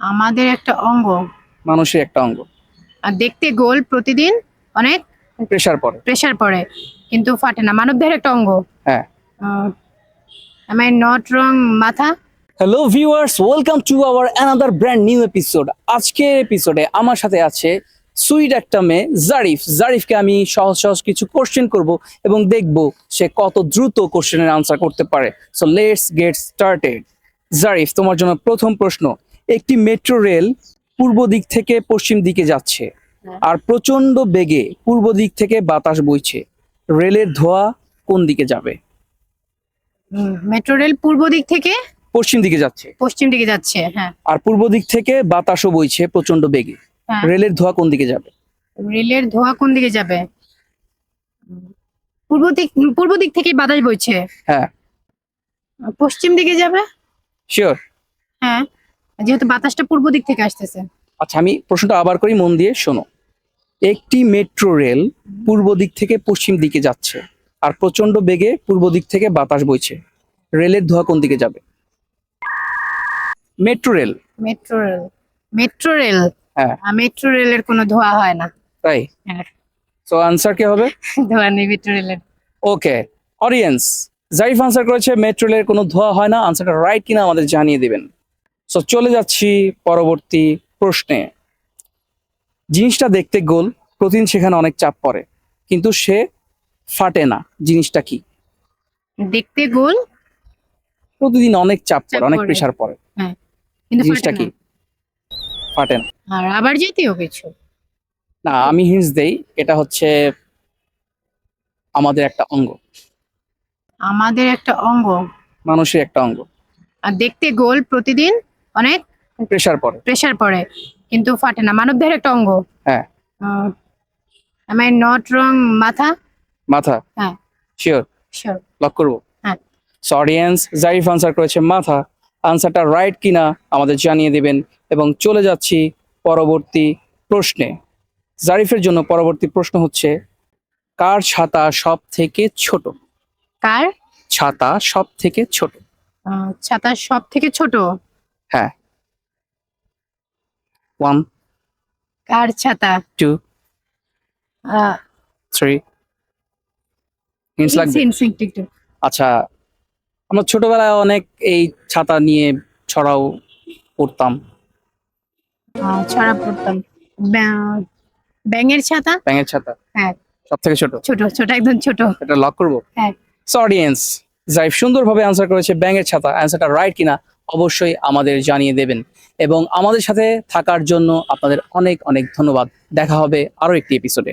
আমাদের একটা অঙ্গ। মানুষের একটা অঙ্গ। আর দেখতে গোল প্রতিদিন অনেক প্রেসার পড়ে। প্রেসার পড়ে কিন্তু ফাটে না। মানবদেহের একটা অঙ্গ। হ্যাঁ। আই নট রং মাথা? Hello viewers welcome to our another brand new episode আজকের এপিসোডে আমার সাথে আছে সুইট একটা মেয়ে জারিফ জারিফকে আমি সহজ সহজ কিছু কোশ্চেন করব এবং দেখব সে কত দ্রুত কোশ্চেনের আনসার করতে পারে। So let's get started Zarif তোমার জন্য প্রথম প্রশ্ন। একটি মেট্রো রেল পূর্ব দিক থেকে পশ্চিম দিকে যাচ্ছে। হ্যাঁ। আর প্রচণ্ড বেগে পূর্ব দিক থেকে বাতাস বইছে। রেলের ধোঁয়া কোন দিকে যাবে? মেট্রো রেল পূর্ব দিক থেকে? পশ্চিম দিকে যাচ্ছে। পশ্চিম দিকে যাচ্ছে হ্যাঁ। আর পূর্ব দিক থেকে বাতাসও বইছে প্রচণ্ড বেগে। হ্যাঁ। রেলের ধোঁয়া কোন দিকে যাবে? রেলের ধোঁয়া কোন দিকে যাবে? পূর্ব দিক পূর্ব দিক থেকে বাতাস বইছে। হ্যাঁ। পশ্চিম দিকে যাবে? শিওর হ্যাঁ। যেহেতু বাতাসটা পূর্ব দিক থেকে আসতেছে। আচ্ছা আমি প্রশ্নটা আবার করি মন দিয়ে শোনো। একটি মেট্রো রেল পূর্ব দিক থেকে পশ্চিম দিকে যাচ্ছে আর প্রচণ্ড বেগে পূর্ব দিক থেকে বাতাস বইছে। রেলের ধোঁয়া কোন দিকে যাবে? Metro rail. Metro rail. Metro rail? হ্যাঁ। মেট্রো রেলের কোনো ধোঁয়া হয় না। তাই? হ্যাঁ। তো আনসার কি হবে? ধোঁয়া নেই মেট্রো রেলের। ওকে অডিয়েন্স জারিফ আনসার করেছে মেট্রো রেলের কোনো ধোঁয়া হয় না। আনসারটা রাইট কিনা আমাদের জানিয়ে দিবেন। সো চলে যাচ্ছি পরবর্তী প্রশ্নে। জিনিসটা দেখতে গোল প্রতিদিন সেখানে অনেক চাপ পড়ে কিন্তু সে ফাটে না। জিনিসটা কি? দেখতে গোল। প্রতিদিন অনেক চাপ পড়ে অনেক। প্রেসার পড়ে। কিন্তু জিনিসটা কি? ফাটে না। আর আবার জাতীয় কিছু? না আমি হিন্স দেই এটা হচ্ছে আমাদের একটা অঙ্গ। আমাদের একটা অঙ্গ। মানুষের একটা অঙ্গ। আর দেখতে গোল প্রতিদিন? অনেক প্রেসার পড়ে। প্রেসার পড়ে কিন্তু ফাটে না। মানবদেহের একটা অঙ্গ। হ্যাঁ। আই নট রং মাথা? মাথা। হ্যাঁ। শিওর শিওর লক করব? হ্যাঁ। সো অডিয়েন্স জারিফ আনসার করেছে মাথা। আনসারটা রাইট কিনা আমাদের জানিয়ে দিবেন এবং চলে যাচ্ছি পরবর্তী প্রশ্নে। জারিফের জন্য পরবর্তী প্রশ্ন হচ্ছে কার ছাতা সব থেকে ছোট? কার? ছাতা সব থেকে ছোট ছাতা সব থেকে ছোট? হ্যাঁ। ওয়ান কার ছাতা? টু থ্রি হিন্টস লাগবে। আচ্ছা আমরা ছোটবেলায় অনেক এই ছাতা নিয়ে ছড়াও পড়তাম। ছড়া পড়তাম। ব্যাং- ব্যাঙের ছাতা? ব্যাঙের ছাতা। হ্যাঁ। সব থেকে ছোট? ছোট ছোট একদম ছোট। এটা লক করব? হ্যাঁ। অডিয়েন্স জাইফ সুন্দরভাবে আনসার করেছে ব্যাঙের ছাতা। অ্যান্সারটা রাইট কিনা? অবশ্যই আমাদের জানিয়ে দেবেন। এবং আমাদের সাথে থাকার জন্য আপনাদের অনেক অনেক ধন্যবাদ। দেখা হবে আরও একটি এপিসোডে